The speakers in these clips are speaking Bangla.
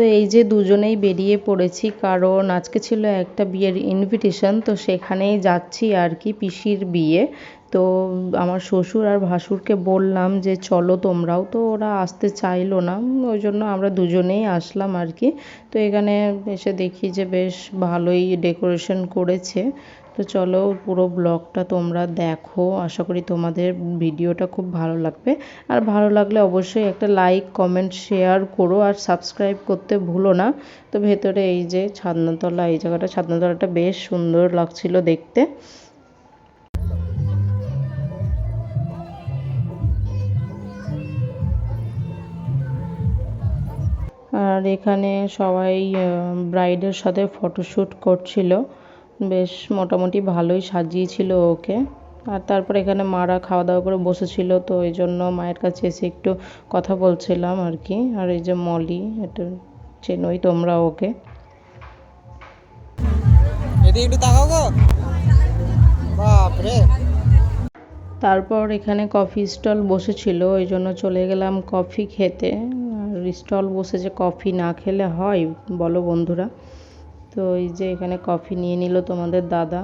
তো এই যে দুজনেই বেরিয়ে পড়েছি, কারণ আজকে ছিল একটা বিয়ের ইনভিটেশন তো সেখানেই যাচ্ছি আর কি পিসির বিয়ে। তো আমার শ্বশুর আর ভাসুরকে বললাম যে, চলো তোমরাও তো ওরা আসতে চাইলো না। ওই জন্য আমরা দুজনেই আসলাম আর কি। তো এখানে এসে দেখি যে বেশ ভালোই ডেকোরেশন করেছে। তো চলো পুরো ব্লগটা তোমরা দেখো। আশা করি তোমাদের ভিডিওটা খুব ভালো লাগবে। আর ভালো লাগলে অবশ্যই একটা লাইক কমেন্ট শেয়ার করো আর সাবস্ক্রাইব করতে ভুলো না। তো ভেতরে এই যে ছাদনাতলা, এই জায়গাটা, ছাদনাতলাটা বেশ সুন্দর লাগছিল দেখতে। আর এখানে সবাই ব্রাইডের সাথে ফটোশ্যুট করছিল। বেশ মোটামুটি ভালোই সাজিয়েছিল ওকে। আর তারপর এখানে মারা খাওয়া দাওয়া করে বসেছিল তো এই জন্য মায়ের কাছে এসে একটু কথা বলছিলাম আর কি। আর এই যে মলি এটা চেনই তোমরা ওকে। এদিকে একটু তাকাও গো। বাপরে। তারপর এখানে কফি স্টল বসেছিল ওই জন্য চলে গেলাম কফি খেতে। আর স্টল বসে যে কফি না খেলে হয় বলো বন্ধুরা। তো এই যে এখানে কফি নিয়ে নিল তোমাদের দাদা।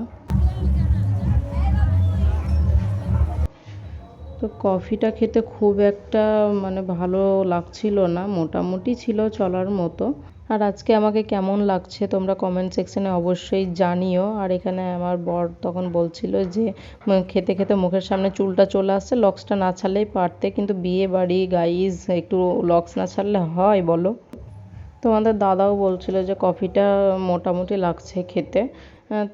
তো কফিটা খেতে খুব একটা মানে ভালো লাগছিল না, মোটামুটি ছিল চলার মতো। আর আজকে আমাকে কেমন লাগছে তোমরা কমেন্ট সেকশনে অবশ্যই জানিও। আর এখানে আমার বর তখন বলছিল যে খেতে খেতে মুখের সামনে চুলটা চলে আসছে লক্সটা না ছাড়লেই পারতে। কিন্তু বিয়ে বাড়ি গাইজ একটু লক্স না ছাড়লে হয় বলো। তোমাদের দাদাও বলছিল যে কফিটা মোটামুটি লাগছে খেতে।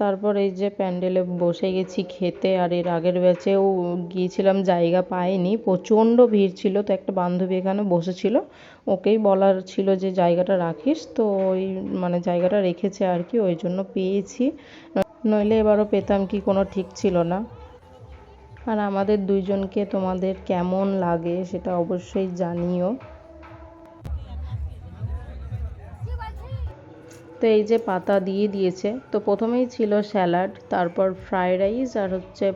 তারপর এই যে প্যান্ডেলে বসে গেছি খেতে আর এর আগের ব্যাচেও গিয়েছিলাম, জায়গা পাইনি, প্রচণ্ড ভিড় ছিল তো একটা বান্ধবী এখানে বসেছিল। ওকেই বলার ছিল যে জায়গাটা রাখিস, তো ওই মানে জায়গাটা রেখেছে আর কি, ওই জন্য পেয়েছি। নইলে এবারও পেতাম কি কোনো ঠিক ছিল না। আর আমাদের দুইজনকে তোমাদের কেমন লাগে সেটা অবশ্যই জানিও। তো এই যে পাতা দিয়ে দিয়েছে, তো প্রথমেই ছিল স্যালাড, তারপর ফ্রায়েড রাইস আর হচ্ছে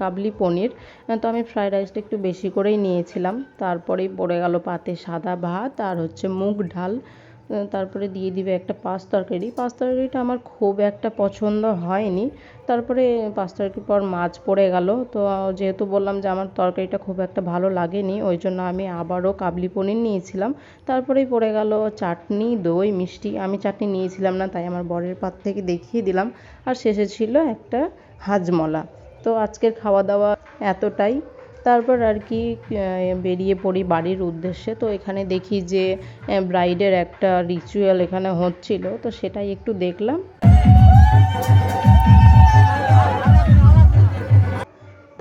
কাবলি পনির। তো আমি ফ্রায়েড রাইসটা একটু বেশি করেই নিয়েছিলাম। তারপরেই পড়ে গেল পাতে সাদা ভাত আর হচ্ছে মুগ ডাল। তারপরে দিয়ে দিবে একটা পাঁচ তরকারি। পাঁচ তরকারিটা আমার খুব একটা পছন্দ হয়নি। তারপরে পাঁচ তরকারির পর মাছ পড়ে গেল। তো যেহেতু বললাম যে আমার তরকারিটা খুব একটা ভালো লাগেনি, ওই জন্য আমি আবারও কাবলি পনির নিয়েছিলাম। তারপরেই পড়ে গেল চাটনি, দই, মিষ্টি। আমি চাটনি নিয়েছিলাম না, তাই আমার বরের পাত থেকে দেখিয়ে দিলাম। আর শেষে ছিল একটা হাজমলা। তো আজকের খাওয়া দাওয়া এতটাই। তারপর আর কি বেরিয়ে পড়ি বাড়ির উদ্দেশ্যে। তো এখানে দেখি যে ব্রাইডের একটা রিচুয়াল এখানে হচ্ছিল, তো সেটাই একটু দেখলাম।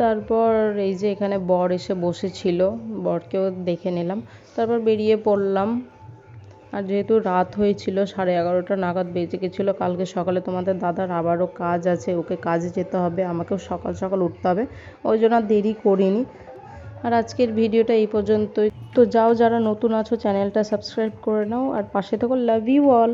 তারপর এই যে এখানে বর এসে বসেছিল, বরকেও দেখে নিলাম। তারপর বেরিয়ে পড়লাম। আর যেহেতু রাত হয়েছিল, সাড়ে এগারোটা নাগাদ বেজে গেছিল, কালকে সকালে তোমাদের দাদার আবারও কাজ আছে, ওকে কাজে যেতে হবে, আমাকেও সকাল সকাল উঠতে হবে, ওই জন্য আর দেরি করিনি। আর আজকের ভিডিওটা এই পর্যন্তই। তো যাও, যারা নতুন আছো, চ্যানেলটা সাবস্ক্রাইব করে নাও, আর পাশে থাকো, লাভ ইউ অল।